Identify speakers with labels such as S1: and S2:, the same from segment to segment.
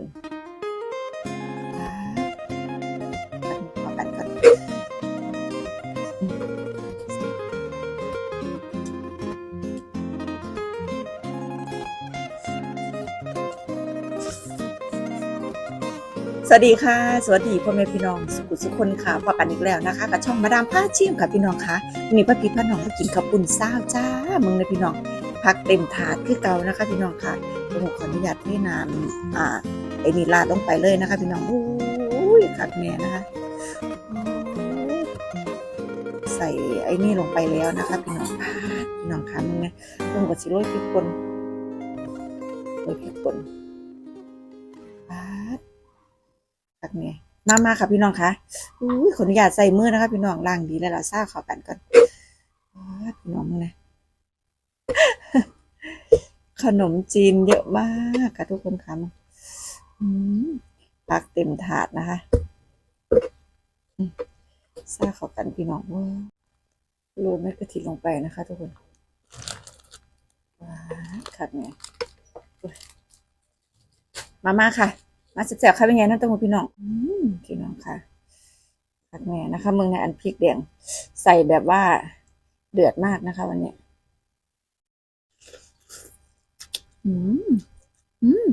S1: นขอกันก่อนสวัสดีค่ะ สวัสดีพ่อแม่พี่น้องสุขุสุขคนค่ะพบกันอีกแล้วนะคะกับช่องมาดามผ้าชิมค่ะพี่น้องค่ะวันนี้พ่อพี่พ่อน้องมากินข้าวปุ้นซ่าจ้ามึงเลยพี่น้องพักเต็มถาดคือเก่านะคะพี่น้องค่ะผมขออนุญาตให้น้ำอ่า ไอ้นี่ลาดลงไปเลยนะคะ พี่น้องโอ้ยขัดแม่นะคะ ใส่ไอ้นี่ลงไปแล้วนะคะ พี่น้องพี่น้องค่ะมึงไงมึงกับสิโรยพริกป่นโรยพริกป่นพาดขัดแม่มามาค่ะพี่น้องค่ะอุ้ยขออนุญาตใส่มือนะคะ พี่น้องล้างดีแล้วล่ะซ่าเข้ากันก่อนพาดพี่น้องมึงนะขนมจีนเยอะมากค่ะทุกคนค่ะ อืมปักเต็มถาดนะคะซาเข้ากันพี่น้องว่าโรยเม็ดกะทิลงไปนะคะ ทุกคนว้าวขัดไงมามาค่ะ มาแซ่บๆค่ะเป็นไงนั่นต้องพี่น้องพี่น้องค่ะขัดแม่นะคะเมืองในอันพริกแดงใส่แบบว่าเดือดมากนะคะ วันนี้ อืม อืม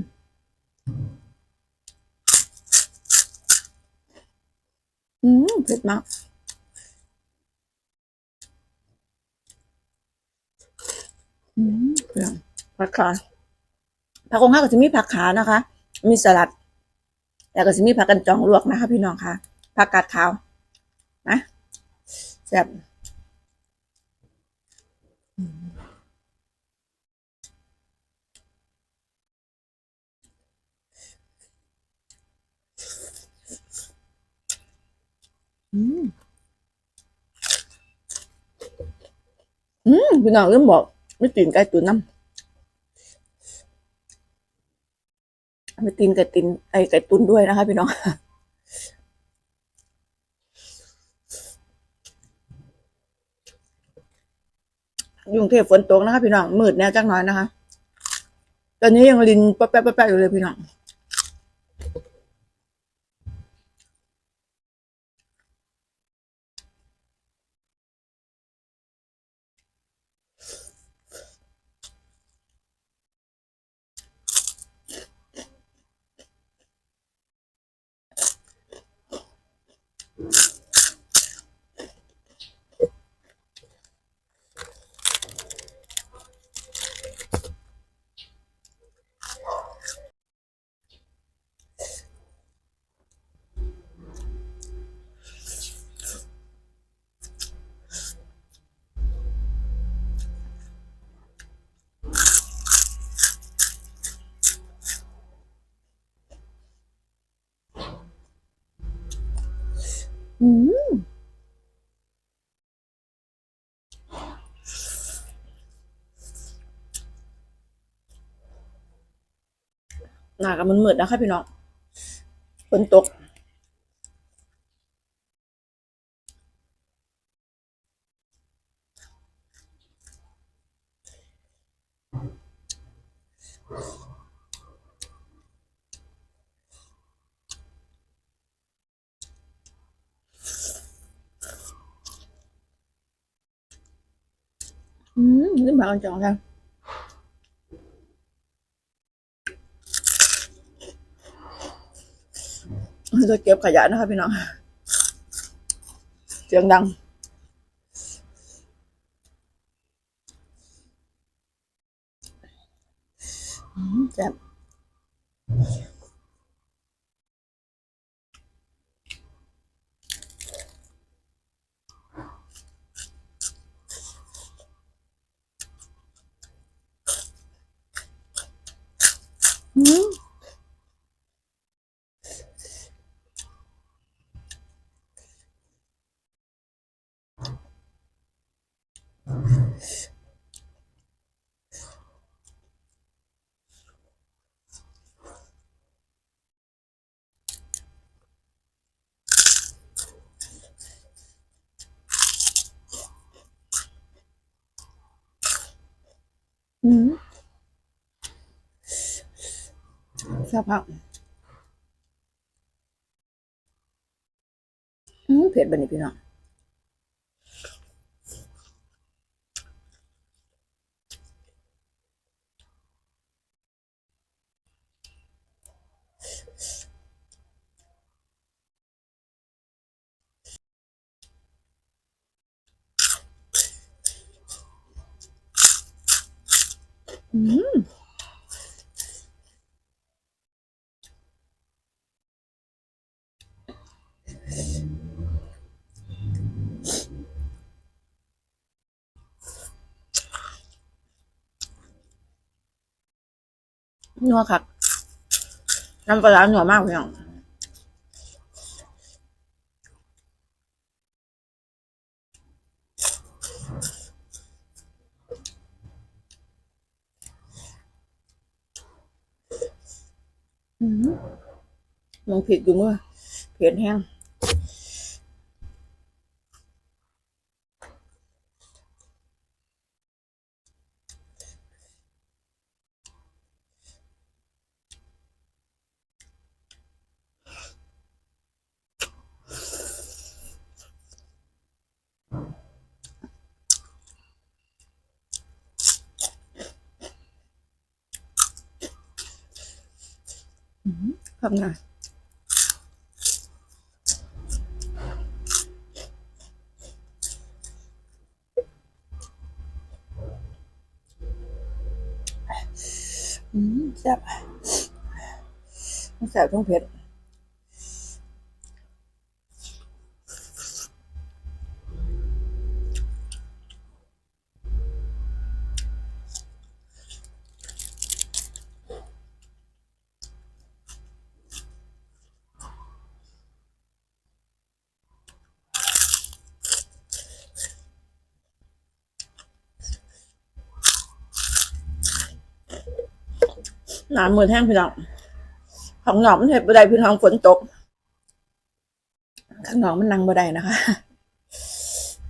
S1: อืมเผ็ดมากอืมเปรี้ยวผักขาผักกงข้าวก็จะมีผักขานะคะ มีสลัด แล้วก็จะมีผักกันจองลวกนะคะ พี่น้องค่ะผักกาดขาวนะแซ่บอืม อืม อืม พี่น้องลืมบอกไม่ตีนไก่ตุ๋นน้ำไม่ตีนไก่ตินไอไก่ตุ๋นด้วยนะคะพี่น้องยุงเทพฝนตกนะคะพี่น้องมืดแน่จักน้อยนะคะ ตอนนี้ยังลินแป๊ะๆๆๆอยู่เลยพี่น้อง อืมหนากับมันมืดนะคะพี่น้องฝนตกอ นี่มากันจองกันจะเก็บขยะนะคะพี่น้องเสียงดัง อืมแซ่บ อื ชอาพ่อเผ็ดบันี้พี่น้อง嗯。Mm. นัวคักน้ำปลาหนัวมากพี่น้องอืมมองผิดอยู่เมื่อเผ็ดแห้ง ทำไงอืมแซ่บแซ่บต้องเผ็ด หนามือแห้งพี่น้องของหนองมันเห็ดบ่ได้พี่น้องฝนตก ข้างนอกมันนั่งบ่ได้นะคะ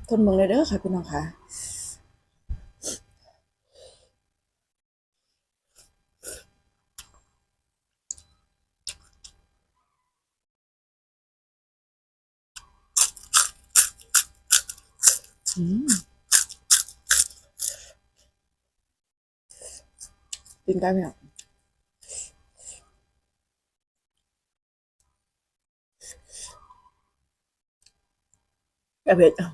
S1: ทนเบิ่งเลยเด้อค่ะพี่น้องค่ะอืมกินได้ไหมอะ แกเผ็ดอะ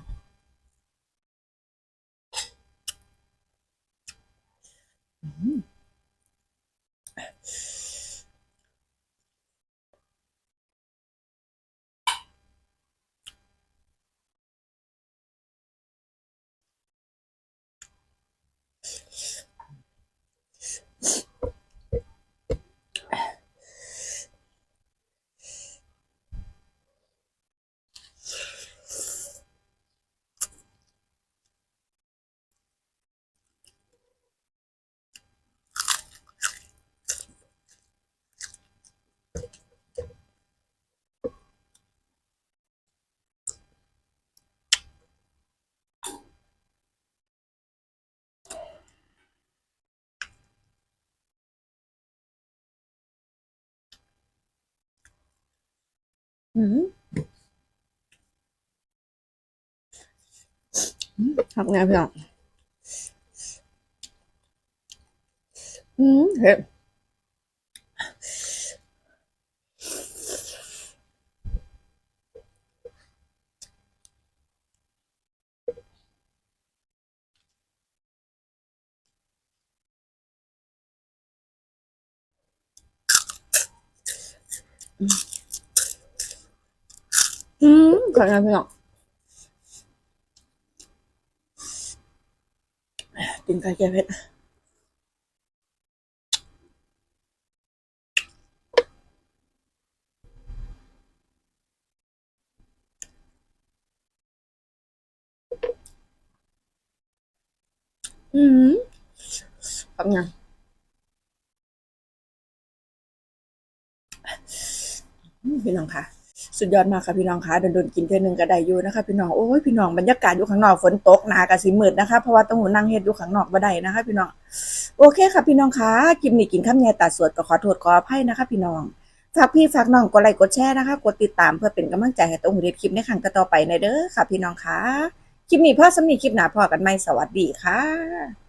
S1: อืม อืมอืมทำไง พี่น้องอืมเผ็ดอืมขอโทษ สุดยอดมากค่ะพี่น้องค่ะโดนๆกินเท่อนึงก็ได้อยู่นะคะ พี่น้องโอ้ยพี่น้องบรรยากาศอยู่ข้างนอกฝนตกหนากระสิมืดนะคะเพราะว่าต้องนั่งเฮ็ดอยู่ข้างนอกบ่ได้นะคะ พี่น้องโอเคค่ะ พี่น้องค่ะคลิปนี้กินข้าวแยตัดสวดก็ขอโทษขออภัยนะคะ พี่น้องฝากพี่ฝากน้องกดไลค์กดแชร์นะคะ กดติดตามเพื่อเป็นกำลังใจให้ต้องหูเด็ดคลิปในครั้งต่อไปในเด้อค่ะ พี่น้องค่ะคลิปนี้พ่อสำนีคลิปหนาพอกันไหมสวัสดีค่ะ